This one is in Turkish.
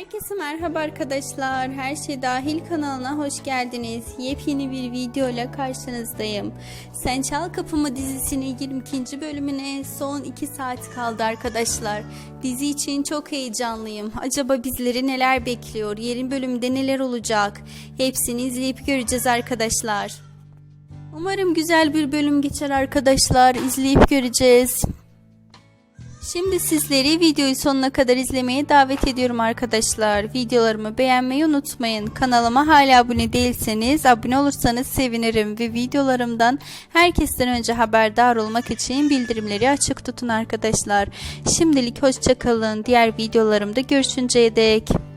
Herkese merhaba arkadaşlar. Her şey dahil kanalına hoş geldiniz. Yepyeni bir video ile karşınızdayım. Sen Çal Kapımı dizisinin 22. bölümüne son 2 saat kaldı arkadaşlar. Dizi için çok heyecanlıyım. Acaba bizleri neler bekliyor? Yeni bölümde neler olacak? Hepsini izleyip göreceğiz arkadaşlar. Umarım güzel bir bölüm geçer arkadaşlar. İzleyip göreceğiz. Şimdi sizleri videoyu sonuna kadar izlemeye davet ediyorum arkadaşlar. Videolarımı beğenmeyi unutmayın. Kanalıma hala abone değilseniz abone olursanız sevinirim ve videolarımdan herkesten önce haberdar olmak için bildirimleri açık tutun arkadaşlar. Şimdilik hoşçakalın. Diğer videolarımda görüşünceye dek.